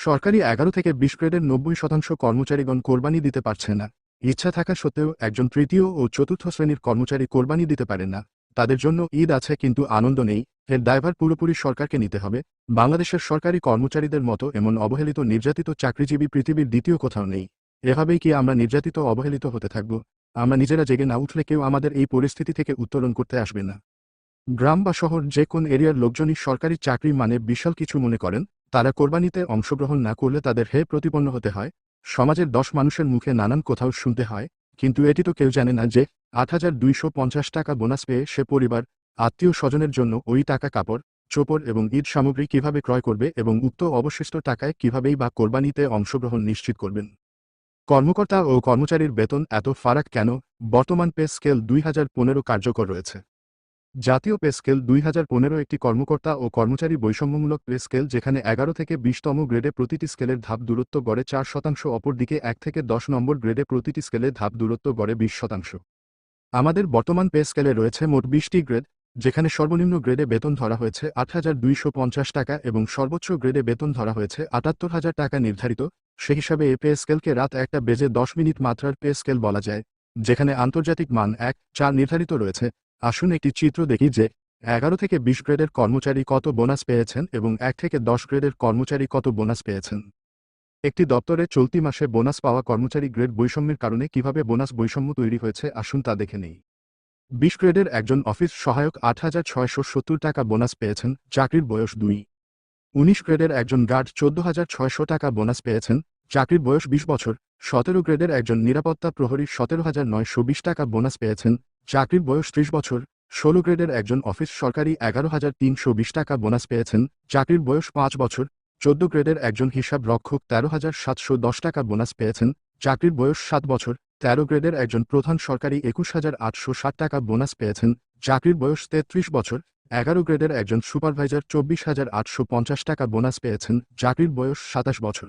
সরকারি এগারো থেকে বিশ গ্রেডের নব্বই শতাংশ কর্মচারীগণ কোরবানি দিতে পারছে না। ইচ্ছা থাকা সত্ত্বেও একজন তৃতীয় ও চতুর্থ শ্রেণির কর্মচারী কোরবানি দিতে পারে না। তাদের জন্য ঈদ আছে কিন্তু আনন্দ নেই। এর দায়ভার পুরোপুরি সরকারকে নিতে হবে। বাংলাদেশের সরকারি কর্মচারীদের মতো এমন অবহেলিত নির্যাতিত চাকরিজীবী পৃথিবীর দ্বিতীয় কোথাও নেই। এভাবেই কি আমরা নির্যাতিত, অবহেলিত হতে থাকব? আমরা নিজেরা জেগে না উঠলে কেউ আমাদের এই পরিস্থিতি থেকে উত্তোলন করতে আসবে না। গ্রাম বা শহর যে কোন এরিয়ার লোকজনই সরকারি চাকরি মানে বিশাল কিছু মনে করেন। তারা কোরবানিতে অংশগ্রহণ না করলে তাদের হে প্রতিপন্ন হতে হয়। সমাজের দশ মানুষের মুখে নানান কোথাও শুনতে হয়, কিন্তু এটি তো কেউ জানে না যে, আট হাজার দুইশো পঞ্চাশ টাকা বোনাস পেয়ে সে পরিবার, আত্মীয় স্বজনের জন্য ওই টাকা কাপড়, চোপড় এবং ঈদ সামগ্রী কীভাবে ক্রয় করবে এবং উক্ত অবশিষ্ট টাকায় কিভাবেই বা কোরবানিতে অংশগ্রহণ নিশ্চিত করবেন? কর্মকর্তা ও কর্মচারীর বেতন এত ফারাক কেন? বর্তমান পে স্কেল দুই হাজার পনেরো কার্যকর রয়েছে। জাতীয় পে স্কেল দুই হাজার পনেরো একটি কর্মকর্তা ও কর্মচারী বৈষম্যমূলক পে স্কেল যেখানে এগারো থেকে বিশতম গ্রেডে প্রতিটি স্কেলের ধাপ দূরত্ব গড়ে চার শতাংশ, অপরদিকে এক থেকে দশ নম্বর গ্রেডে প্রতিটি স্কেলে ধাপ দূরত্ব গড়ে বিশ শতাংশ। আমাদের বর্তমান পে স্কেলে রয়েছে মোট বিশটি গ্রেড, যেখানে সর্বনিম্ন গ্রেডে বেতন ধরা হয়েছে আট হাজার দুইশো পঞ্চাশ টাকা এবং সর্বোচ্চ গ্রেডে বেতন ধরা হয়েছে আটাত্তর হাজার টাকা নির্ধারিত। সে হিসাবে এ পে স্কেলকে রাত একটা বেজে দশ মিনিট মাত্রার পে স্কেল বলা যায়, যেখানে আন্তর্জাতিক মান এক, চার নির্ধারিত রয়েছে। আসুন একটি চিত্র দেখি যে এগারো থেকে বিশ গ্রেডের কর্মচারী কত বোনাস পেয়েছেন এবং এক থেকে দশ গ্রেডের কর্মচারী কত বোনাস পেয়েছেন। একটি দপ্তরে চলতি মাসে বোনাস পাওয়া কর্মচারী গ্রেড বৈষম্যের কারণে কীভাবে বোনাস বৈষম্য তৈরি হয়েছে আসুন তা দেখে নেই। বিশ গ্রেডের একজন অফিস সহায়ক আট হাজার ছয়শো সত্তর টাকা বোনাস পেয়েছেন, চাকরির বয়স দুই। উনিশ গ্রেডের একজন গার্ড চোদ্দ হাজার ছয়শো টাকা বোনাস পেয়েছেন, চাকরির বয়স বিশ বছর, সতেরো গ্রেডের একজন নিরাপত্তা প্রহরী সতেরো হাজার নয়শো বিশ টাকা বোনাস পেয়েছেন চাকরির বয়স ত্রিশ বছর, ষোলো গ্রেডের একজন অফিস সরকারি এগারো হাজার তিনশো বিশ টাকা বোনাস পেয়েছেন, চাকরির বয়স পাঁচ বছর, চোদ্দ গ্রেডের একজন হিসাব রক্ষক তেরো হাজার সাতশো দশ টাকা বোনাস পেয়েছেন, চাকরির বয়স সাত বছর, তেরো গ্রেডের একজন প্রধান সরকারি একুশ হাজার আটশো ষাট টাকা বোনাস পেয়েছেন, চাকরির বয়স তেত্রিশ বছর, এগারো গ্রেডের একজন সুপারভাইজার চব্বিশ হাজার আটশো পঞ্চাশ টাকা বোনাস পেয়েছেন, চাকরির বয়স সাতাশ বছর।